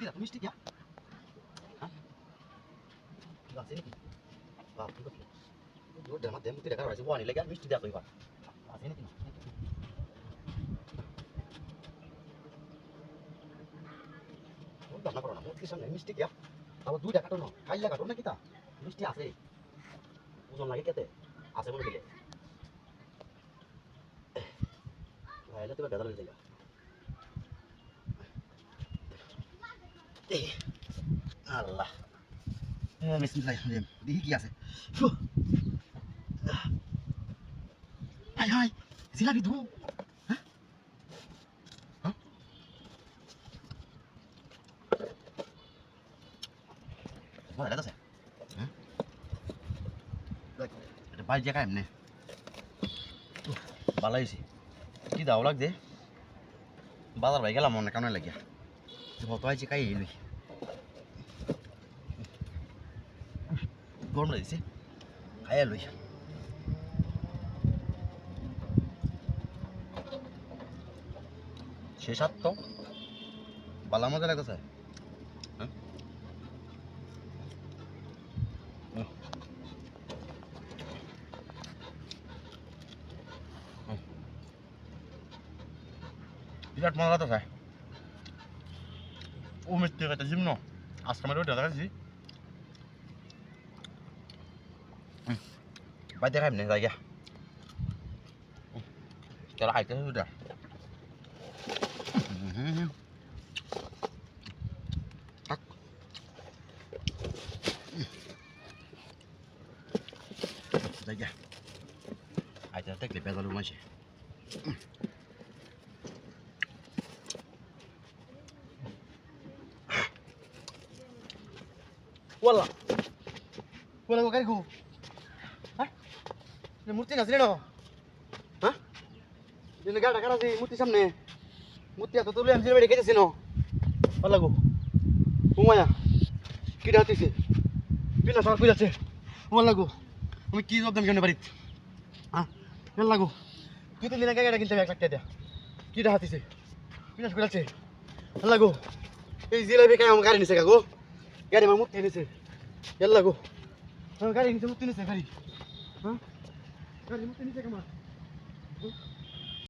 কিরা মিষ্টি কিয়া হ্যাঁ? আছে নাকি? মিষ্টি আছে নাকি কিয়া তারপর দুইটা কাটো না খাইলা কাটো নাকি তা? মিষ্টি আছে। ওজন লাগে কেতে আছে মনে দিলে। ভাইলে তুমি বেদাল আল্লাহ। দেখি কি আছে। হাই হাই জিলাপি ধু বাইর জায়গায় এমনি। ভালো হয়েছে। কি দাও লাগছে? বাজার ভাই গেলাম মনে কেমন লাগিয়া। হতো আছে কাই এলুই গরম লাগছে খাই এলুই সে সাত তো বালা মজা। হুম। বিরাট মজা লাগতেছে ومتي غتعجبنا عسكر مالو هذا غادي بعد غير من راجع ترى عايك هذا راجع عاد تاكل بيضه لو ماشي. ওয়াল্লা গো গাড়ি গো? হ্যাঁ? মূর্তি না? ছিল হ্যাঁ গাড়ি কাটা আছে মূর্তি সামনে। মূর্তি এত তুলে আমি বাড়ি গেছি না। ওয়াল্লা গো উমায়া কি ডাকতেছে পিলা সর পিলাছে ওয়াল্লা গো আমি কি জব দাম কেন বাড়িতে? হ্যাঁ? ওয়াল্লা গো তুই তো আগে গাড়ি কিনতে এক লাখ টাকা দিয়া। কি ডাকতেছে পিলা পিলাছে ওয়াল্লা গো এই জিলাপি খাই আমার গাড়ি নিছে গো। গাড়ি আমার মূর্তি এনেছে। ಎಲ್ಲ ಗೋ ಗಾಡಿ ನಿಂತು ಮುತ್ತಿನ ಸರ್ ಗಾಡಿ ಹಾಂ ಗಾಡಿ ಮುತ್ತಿ ನಿಂತೆ ಕಮ್ಮ